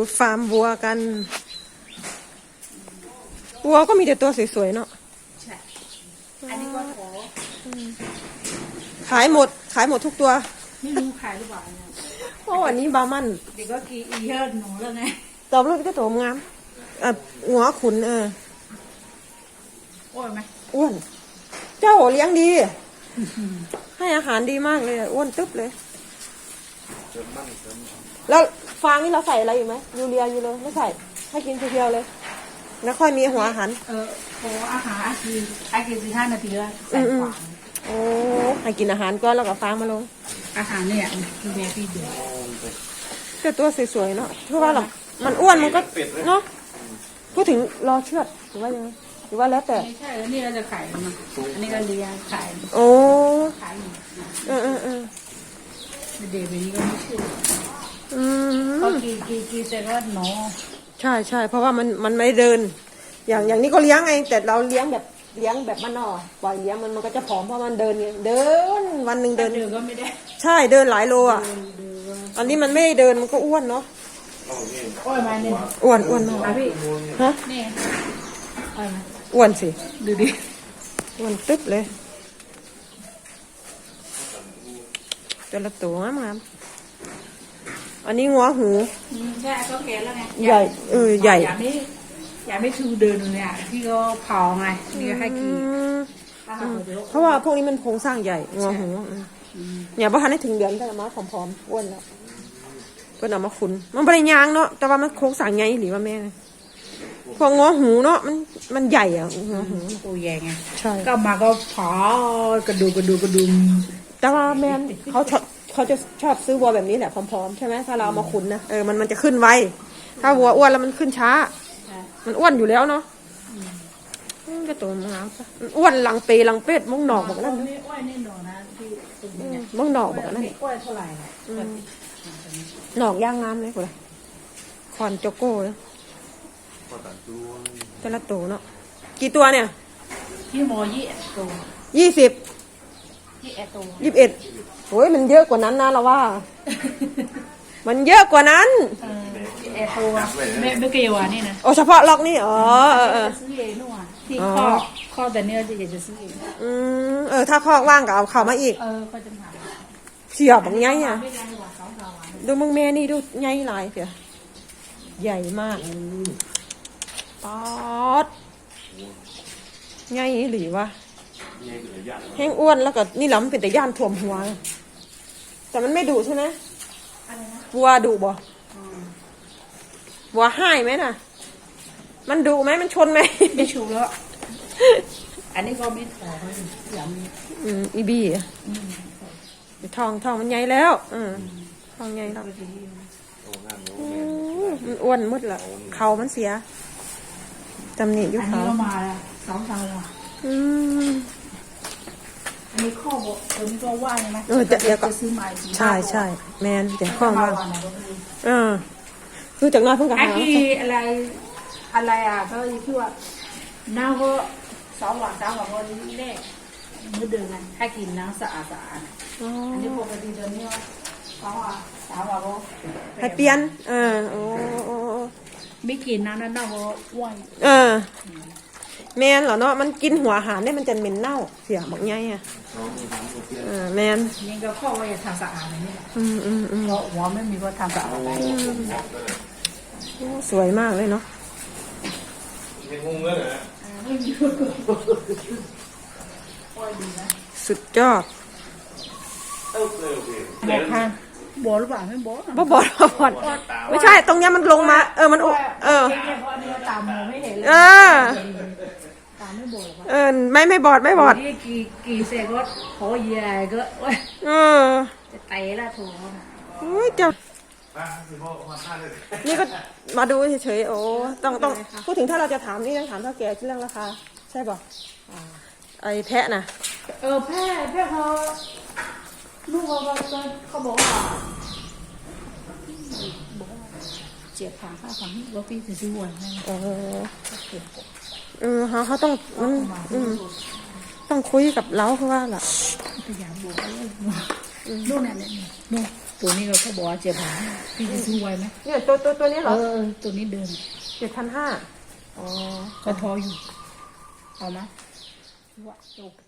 ดูฟาร์มวัวกัน วัวก็มีแต่ตัวสวยๆเนาะใช่อันนี้ก็ขอขายหมด ขายหมดทุกตัว ไม่รู้ขายหรือเปล่าเนี่ยโอ้อันนี้บามันเดี๋ยวก็กีอีเฮิร์หนูแล้วไงตอบรุ่นก็ตัวงามอะหัวขุนเออโอ้ยไหมอ้วน เจ้าเลี้ยงดี ให้อาหารดีมากเลยอะอ้วนตึ๊บเลย แล้ว ฟางนี่เราใส่อะไรอยู่ไหมยูเรียอยู่เลยไม่ใส่ให้กินเพียวเลยแล้วค่อยมีหัวอาหารเออขออาหารอากีอากีสิห้านาทีแล้วใส่อืมขวางโอ้ให้กินอาหารก่อนแล้วก็ฟางมาลง อาหารเนี่ยคือแม่พี่เดือดก็ตัวสวยๆเนาะเพราะว่าเรามันอ้วนมันก็เนาะพูดถึงรอเชือดหรือว่ายังไงหรือว่าแล้วแต่ไม่ใช่แล้วนี่เราจะขายมันอันนี้ก็เลี้ยงขายโอ้ขายอยู่เออเออเออเด็กแบบนี้ก็ไม่เชื่ออื ก็มกีกีกีแต่ว่าหนอใช่ใช่เพราะว่ามันมันไม่เดิน อย่างอย่างนี้ก็เลี้ยงไงแต่เราเลี้ยงแบบเลี้ยงแบบมันนอกปล่อยเลี้ยงมันมันก็จะผอมเพราะมันเดินไงเดินวันหนึ่งเดิเดินนเดินก็ไม่ได้ ใช่เดินหลายโลอะอันนี้มันไม่ได้เดินมันก็อ้วนเนาะโอ้ยมาเนี่ยอ้วนอ้วนมากมาพี่ฮะนี่โอ้ยมาอ้วนสิดูดิอ้วนตึ๊บเลยตัวละตัวงามๆ อันนี้งัวหู อืมใช่ก็แก่แล้วไงใหญ่เออใหญ่อย่าไม่อย่าไม่ทูเดินเนี่ยที่ก็เผาไงนี่ก็ให้กินอืมถ้าหากว่าเดี๋ยวเพราะว่าพวกนี้มันโครงสร้างใหญ่งัวหูอืมเนี่ยบ่ทันได้ถึงเดือนแต่มาผอมๆอ้วนแล้วเพิ่นเอามาขุนมันบ่ได้ยางเนาะแต่ว่ามันโครงสร้างใหญ่หรือว่าแม่พวกงัวหูเนาะมันมันใหญ่อะงัวหูตัวใหญ่ไงใช่ ก็มาก็เผากระดูกกระดูกกระดุมแต่ว่าแม่นเขาชอบ เขาจะชอบซื้อวัวแบบนี้แหละผอมๆใช่ไหมถ้าเราเอามาขุนนะเออมันมันจะขึ้นไวถ้าวัวอ้วนแล้วมันขึ้นช้า มันอ้วนอยู่แล้วเนาะอืมก็ตัวมันงามซะมันอ้วนหลังเปหลังเป็ดมงหนอกบอกนั่นไม่อ้วนแน่นอนนะที่ตรงนี้เนี่ยมงหนอกบอกนั่นไม่อ้วนเท่าไหร่นะหนอกย่างงามเลยกูเลยคอนโจโก้เลยแต่ละตัวเนาะกี่ตัวเนี่ย ที่โมยี่เอ็ดตัวยี่สิบ ยี่เอ็ดตัวยี่สิบเอ็ดโอ้ยมันเยอะกว่านั้นนะเราว่า มันเยอะกว่านั้นเออยี่เอ็ดตัวไม่ไม่เกี่ยวอะนี่นะโอ้เฉพาะล็อกนี่อ๋อเออเออ จะซื้อเองนู่นอะที่อ๋อข้อข้อแต่เนี้ยจะอยากจะซื้อเองอืมเออถ้าคอกว่างก็เอาเข้ามาอีกเออก็จะหาเสียบางไงอะ ไม่ได้หรอกสองสามวันดูมึงแม่นี่ดูใหญ่หลายเสียใหญ่มากป๊อดใหญ่หรือวะ แห้งอ้วนแล้วก็นี่ล้ำเป็นแต่ย่านถ่วมหัว แต่มันไม่ดุใช่ไหมอะไรนะวัวดุบ่วัวให้ไหมน่ะ มันดุไหมมันชนไหมไม่ชูแล้ว อันนี้ก็ไม่ขอเขาอย่ามีอืมอีบี้อะทองทองมันใหญ่แล้ว อืมทองใหญ่แล้วอืมมันอ้วนหมดละเขามันเสียตำหนิอยุอันเขานี้ก็มาแล้วสองสามวันอืม อันนี้ข้อบอกตัวนี้ก็ว่างใช่ไหมเออจะเดี๋ยวก็จะซื้อใหม่สี่ใช่ใช่แมนเดี๋ยวข้องว่าว่างวันไหนก็ไม่รู้เออคือจากน้อยเพิ่งกับไอ้หาที่อะไร อะไรอะก็ที่ว่าน้าก็สองวันสามวันวันนี้แรกมื้อเดือนไงให้กินน้ำสะอาดสะอาดอ๋ออันนี้ปกติเดือนนี้สองวันสามวันก็ให้เปลี่ยนเออโอ้โอ้โอ้ไม่กินน้ำนั้นน่าก็อ้วนเออ แมนเหรอเนาะมันกินหัวอาหารเนี่ยมันจะเหม็นเน่าเสียบอกไงอะเออแมนนี่ก็ข้อว่าอย่าทำสะอาดนี่แหละอืมอืมอืมเพราะหัวไม่มีก็ทำสะอาดได้โอ้สวยมากเลยเนาะยังงงเลยเหรอไม่มีอ้วนดีนะสุดยอดเออเออโอเคบอกค่ะบอกหรือเปล่าไม่บอกบ่บอดบ่บอดไม่ใช่ ตรงเนี้ยมันลงมา เออ มันอุเออเพราะอันนี้ตามมอ งไม่เห็นเลยเออตามไม่บอกหรอกเออไม่ไม่บอดไม่บอดนี่กี่กี่เซก็ขอใหญ่ก็โอ้ยเออจะเตะละถูกโอ้ยเจ้าป้าคือพ่อมาท่าเลยนี่ก็มาดูเฉยๆโอ้ต้องต้องพูดถึงถ้าเราจะถามนี่ต้องถามเท่าแก่เรื่องราคาใช่ป่ะไอ้แพะน่ะเออแพทย์แพทย์เขาลูกเขาก็เขาบอกว่าบอกว่าเจ็บขาข้าฝังว่าพี่จะซื้อวันนั่นเออ เออเขาเขาต้องมันอืมต้องคุยกับเราเพราะว่าล่ะพยายามบอกว่าลูกเนี่ยเนี่ยนู่นตัวนี้เราก็บอกว่าเจ็ดพันพี่จะซื้อไว้ไหมเนี่ยตัวตัวตัวนี้เหรเอออตัวนี้เดินเจ็ดพันห้าอ๋อก็ทออยู่เอาไหมว่าจบจบ